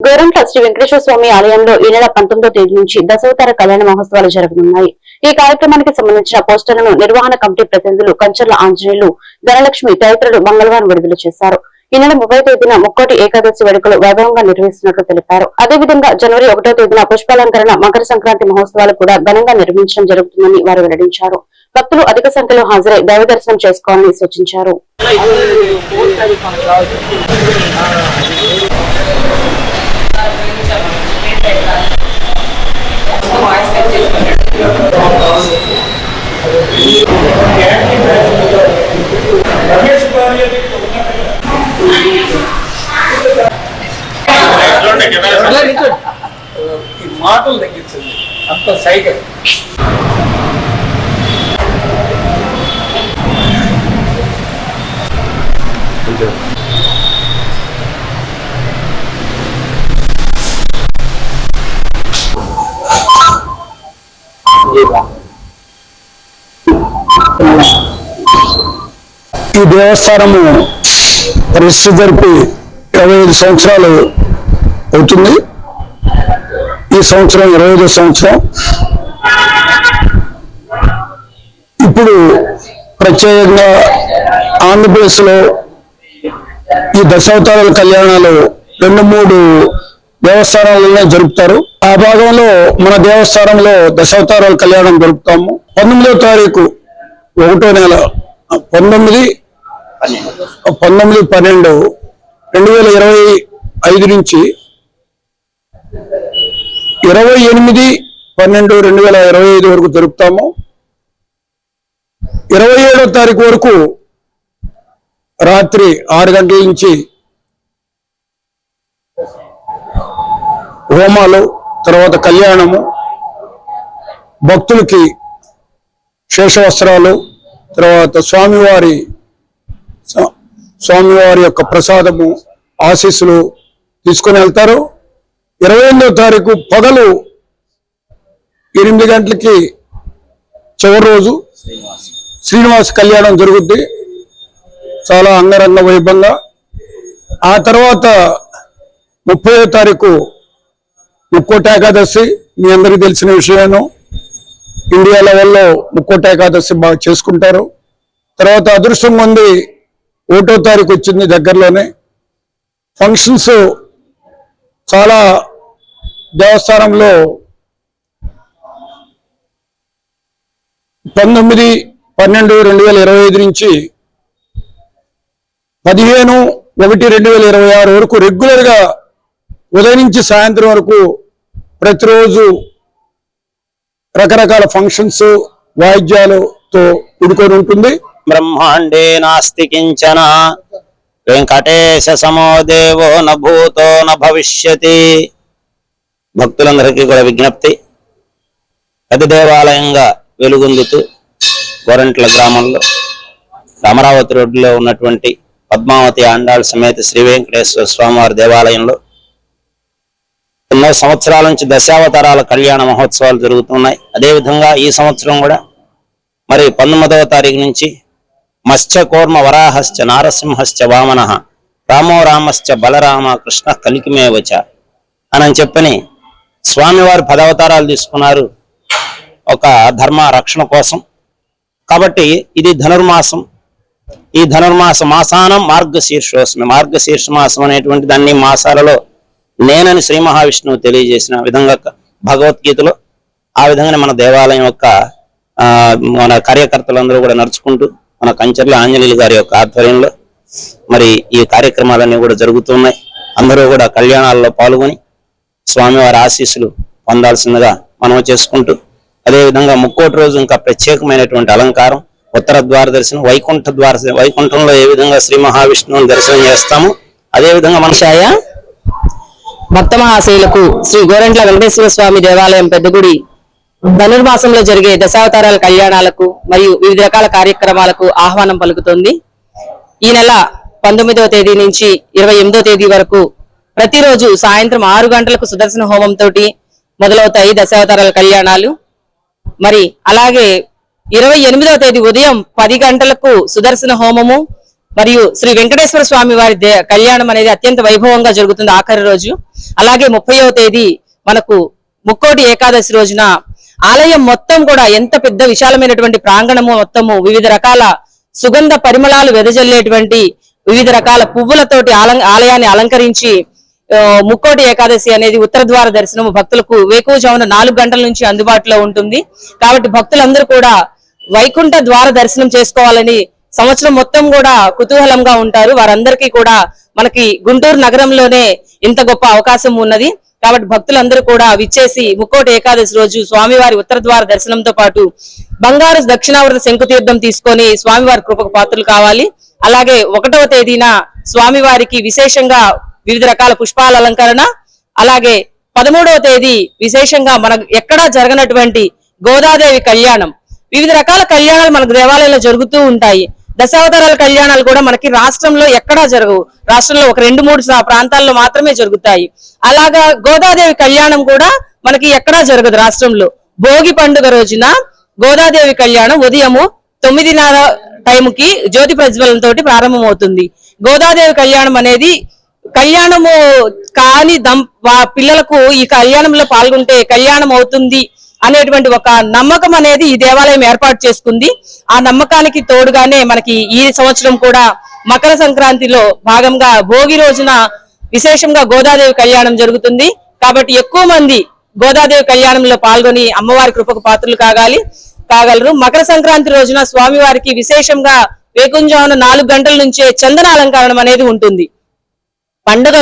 గోరంట్ల శ్రీ వెంకటేశ్వర స్వామి ఆలయంలో ఈ నెల పంతొమ్మిదో తేదీ నుంచి దశావతార కళ్యాణ మహోత్సవాలు జరగనున్నాయి. ఈ కార్యక్రమానికి సంబంధించిన పోస్టర్లను నిర్వహణ కమిటీ ప్రతినిధులు కంచర్ల ఆంజనేయులు ధనలక్ష్మి తదితరులు మంగళవారం విడుదల చేశారు. ఈ నెల ముప్పై తేదీన ముక్కోటి ఏకాదశి వేడుకలు వైభవంగా నిర్వహిస్తున్నట్లు తెలిపారు. అదేవిధంగా జనవరి ఒకటో తేదీన పుష్పాలంకరణ మకర సంక్రాంతి మహోత్సవాలు కూడా ఘనంగా నిర్వహించడం జరుగుతుందని వారు వెల్లడించారు. భక్తులు అధిక సంఖ్యలో హాజరై దైవ దర్శనం చేసుకోవాలని సూచించారు. మాటలు తగ్గించండి. అంత సైకిల్. ఈ దేవస్థానము ప్రతిష్ఠ జరిపి ఇరవై ఐదు సంవత్సరాలు అవుతుంది. ఈ సంవత్సరం ఇరవై ఐదో సంవత్సరం. ఇప్పుడు ప్రత్యేకంగా ఆంధ్రప్రదేశ్లో ఈ దశావతారాల కళ్యాణాలు రెండు మూడు దేవస్థానాలలో జరుపుతారు. ఆ భాగంలో మన దేవస్థానంలో దశావతారాల కళ్యాణం జరుపుతాము. పంతొమ్మిదో తారీఖు ఒకటో నెల పంతొమ్మిది పంతొమ్మిది పన్నెండు రెండు వేల ఇరవై ఐదు నుంచి ఇరవై ఎనిమిది పన్నెండు రెండు వేల ఇరవై ఐదు వరకు జరుపుతాము. ఇరవై ఏడో తారీఖు వరకు రాత్రి ఆరు గంటల నుంచి హోమాలు తర్వాత కళ్యాణము భక్తులకి శేషవస్త్రాలు తర్వాత స్వామివారి స్వామివారి యొక్క ప్రసాదము ఆశీస్సులు తీసుకొని వెళ్తారు. ఇరవై ఎనిమిదో తారీఖు పగలు ఎనిమిది గంటలకి చివరి రోజు శ్రీనివాస కళ్యాణం జరుగుద్ది. చాలా అంగరంగ వైభవంగా. ఆ తర్వాత ముప్పై తారీఖు ముక్కోటి ఏకాదశి మీ అందరికీ తెలిసిన విషయాను ఇండియా లెవెల్లో ముక్కోట ఏకాదశి బాగా చేసుకుంటారు. తర్వాత అదృష్టం మంది ఒకటో తారీఖు వచ్చింది దగ్గరలోనే. ఫంక్షన్స్ చాలా దేవస్థానంలో పంతొమ్మిది పన్నెండు రెండు వేల ఇరవై ఐదు నుంచి పదిహేను ఒకటి రెండు వేల ఇరవై ఆరు వరకు రెగ్యులర్గా ఉదయం నుంచి సాయంత్రం వరకు ప్రతిరోజు రకరకాల ఫంక్షన్స్ వాయిద్యాలతో కూడుకొని ఉంటుంది. బ్రహ్మాండే నాస్తి కించన వెంకటేశ సమో దేవో న భూతో భవిష్యతి. భక్తులందరికీ కూడా విజ్ఞప్తి. పెద్ద దేవాలయంగా వెలుగొందుతూ గోరంట్ల గ్రామంలో అమరావతి రోడ్డులో ఉన్నటువంటి పద్మావతి ఆండాళ్ సమేత శ్రీ వెంకటేశ్వర స్వామివారి దేవాలయంలో ఎన్నో సంవత్సరాల నుంచి దశావతారాల కళ్యాణ మహోత్సవాలు జరుగుతున్నాయి. అదేవిధంగా ఈ సంవత్సరం కూడా మరి పంతొమ్మిదవ తారీఖు నుంచి మత్స్య కూర్మ వరాహశ్చ నారసింహశ్చ వామన రామో రామశ్చ బలరామ కృష్ణ కలికిమేవచ అని చెప్పని స్వామివారి పదవతారాలు తీసుకున్నారు ఒక ధర్మ రక్షణ కోసం. కాబట్టి ఇది ధనుర్మాసం. ఈ ధనుర్మాస మాసానం మార్గశీర్షోస్మి. మార్గశీర్ష మాసం అనేటువంటి దాన్ని మాసాలలో నేనని శ్రీ మహావిష్ణువు తెలియజేసిన విధంగా భగవద్గీతలో ఆ విధంగానే మన దేవాలయం యొక్క మన కార్యకర్తలందరూ కూడా నడుచుకుంటూ మన కంచర్ల ఆంజనేయులు గారి యొక్క ఆధ్వర్యంలో మరి ఈ కార్యక్రమాలన్నీ కూడా జరుగుతున్నాయి. అందరూ కూడా కళ్యాణాల్లో పాల్గొని స్వామివారి ఆశీస్సులు పొందాల్సిందిగా మనం చేసుకుంటూ అదేవిధంగా ముక్కోటి రోజు ఇంకా ప్రత్యేకమైనటువంటి అలంకారం ఉత్తర ద్వార దర్శనం వైకుంఠ ద్వార వైకుంఠంలో ఏ విధంగా శ్రీ మహావిష్ణువుని దర్శనం చేస్తాము అదే విధంగా మన భక్త మహాశైలకు శ్రీ గోరంట్ల వెంకటేశ్వర స్వామి దేవాలయం పెద్దగుడి ధనుర్మాసంలో జరిగే దశావతారాల కళ్యాణాలకు మరియు వివిధ రకాల కార్యక్రమాలకు ఆహ్వానం పలుకుతోంది. ఈ నెల పంతొమ్మిదవ తేదీ నుంచి ఇరవై ఎనిమిదో తేదీ వరకు ప్రతిరోజు సాయంత్రం ఆరు గంటలకు సుదర్శన హోమం తోటి మొదలవుతాయి దశావతారాల కళ్యాణాలు. మరి అలాగే ఇరవై తేదీ ఉదయం పది గంటలకు సుదర్శన హోమము మరియు శ్రీ వెంకటేశ్వర స్వామి వారి దే- కళ్యాణం అనేది అత్యంత వైభవంగా జరుగుతుంది ఆఖరి రోజు. అలాగే ముప్పైవ తేదీ మనకు ముక్కోటి ఏకాదశి రోజున ఆలయం మొత్తం కూడా ఎంత పెద్ద విశాలమైనటువంటి ప్రాంగణము మొత్తము వివిధ రకాల సుగంధ పరిమళాలు వెదజల్లేటువంటి వివిధ రకాల పువ్వులతోటి ఆలం- ఆలయాన్ని అలంకరించి ముక్కోటి ఏకాదశి అనేది ఉత్తర ద్వార దర్శనం భక్తులకు వేకువజామున నాలుగు గంటల నుంచి అందుబాటులో ఉంటుంది. కాబట్టి భక్తులందరూ కూడా వైకుంఠ ద్వార దర్శనం చేసుకోవాలని సంవత్సరం మొత్తం కూడా కుతూహలంగా ఉంటారు. వారందరికీ కూడా మనకి గుంటూరు నగరంలోనే ఇంత గొప్ప అవకాశం ఉన్నది. కాబట్టి భక్తులందరూ కూడా విచ్చేసి ముక్కోటి ఏకాదశి రోజు స్వామివారి ఉత్తర ద్వార దర్శనంతో పాటు బంగారు దక్షిణావృత శంకుతీర్థం తీసుకొని స్వామివారి కృపకు పాత్రలు కావాలి. అలాగే ఒకటవ తేదీన స్వామివారికి విశేషంగా వివిధ రకాల పుష్పాల అలంకరణ. అలాగే పదమూడవ తేదీ విశేషంగా మన ఎక్కడా జరగనటువంటి గోదాదేవి కళ్యాణం. వివిధ రకాల కళ్యాణాలు మనకు దేవాలయంలో జరుగుతూ ఉంటాయి. దశావతారాల కళ్యాణాలు కూడా మనకి రాష్ట్రంలో ఎక్కడా జరగవు. రాష్ట్రంలో ఒక రెండు మూడు సా- ప్రాంతాల్లో మాత్రమే జరుగుతాయి. అలాగా గోదాదేవి కళ్యాణం కూడా మనకి ఎక్కడా జరగదు రాష్ట్రంలో. భోగి పండుగ రోజున గోదాదేవి కళ్యాణం ఉదయము తొమ్మిదిన్నర టైంకి జ్యోతి ప్రజ్వలంతో తోటి ప్రారంభమవుతుంది. గోదాదేవి కళ్యాణం అనేది కళ్యాణము కాని దం పిల్లలకు ఈ కళ్యాణంలో పాల్గొంటే కళ్యాణం అవుతుంది అనేటువంటి ఒక నమ్మకం అనేది ఈ దేవాలయం ఏర్పాటు చేసుకుంది. ఆ నమ్మకానికి తోడుగానే మనకి ఈ సంవత్సరం కూడా మకర సంక్రాంతిలో భాగంగా భోగి రోజున విశేషంగా గోదాదేవి కళ్యాణం జరుగుతుంది. కాబట్టి ఎక్కువ మంది గోదాదేవి కళ్యాణంలో పాల్గొని అమ్మవారి కృపకు పాత్రలు కాగాలి కాగలరు. మకర సంక్రాంతి రోజున స్వామివారికి విశేషంగా వేకుంజామున నాలుగు గంటల నుంచే చందన అలంకరణం అనేది ఉంటుంది. పండుగ